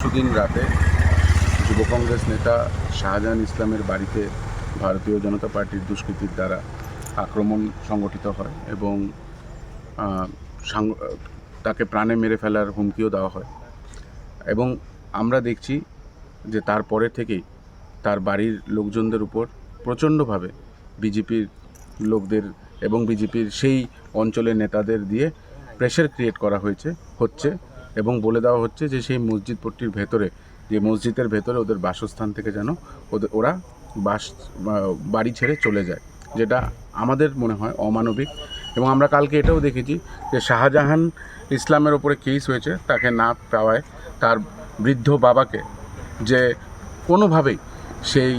পরশুদিন রাতে যুব কংগ্রেস নেতা শাহজাহান ইসলামের বাড়িতে ভারতীয় জনতা পার্টির দুষ্কৃতীর দ্বারা আক্রমণ সংগঠিত হয় এবং তাকে প্রাণে মেরে ফেলার হুমকিও দেওয়া হয়। এবং আমরা দেখছি যে তারপরে থেকেই তার বাড়ির লোকজনদের উপর প্রচণ্ডভাবে বিজেপির লোকদের এবং বিজেপির সেই অঞ্চলের নেতাদের দিয়ে প্রেশার ক্রিয়েট করা হয়েছে, হচ্ছে এবং বলে দেওয়া হচ্ছে যে সেই মসজিদ পট্টির ভেতরে, যে মসজিদের ভেতরে ওদের বাসস্থান থেকে যেন ওদের, ওরা বাস বাড়ি ছেড়ে চলে যায়, যেটা আমাদের মনে হয় অমানবিক। এবং আমরা কালকে এটাও দেখেছি যে শাহজাহান ইসলামের ওপরে কেস হয়েছে, তাকে না পাওয়ায় তার বৃদ্ধ বাবাকে যে কোনোভাবেই সেই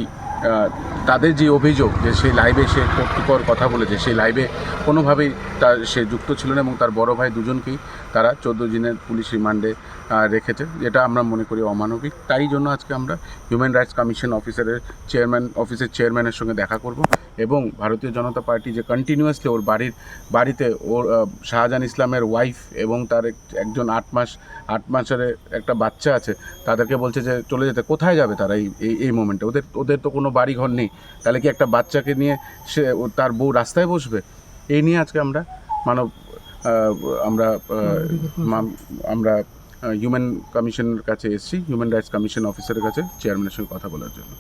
তাদের যে অভিযোগ যে সেই লাইভে সে কর্তৃকর কথা বলেছে সেই লাইভে কোনোভাবেই তার, সে যুক্ত ছিল না এবং তার বড় ভাই দুজনকেই তারা চোদ্দ দিনের পুলিশ রিমান্ডে রেখেছে। যেটা আমরা মনে করি অমানবিক। তাই জন্য আজকে আমরা হিউম্যান রাইটস কমিশন অফিসারের চেয়ারম্যান অফিসের চেয়ারম্যানের সঙ্গে দেখা করব এবং ভারতীয় জনতা পার্টি যে কন্টিনিউয়াসলি ওর বাড়ির, বাড়িতে ওর শাহজাহান ইসলামের ওয়াইফ এবং তার এক- একজন আট মাস, আট মাসের একটা বাচ্চা আছে, তাদেরকে বলছে যে চলে যেতে। কোথায় যাবে তারা এই এই মোমেন্টে ওদের ওদের তো কোনো বাড়ি ঘর নেই। তাহলে কি একটা বাচ্চাকে নিয়ে সে তার বউ রাস্তায় বসবে? এই নিয়ে আজকে আমরা মানব আমরা আমরা হিউম্যান কমিশনের কাছে এসেছি হিউম্যান রাইটস কমিশন অফিসারের কাছে চেয়ারম্যানের সঙ্গে কথা বলার জন্য।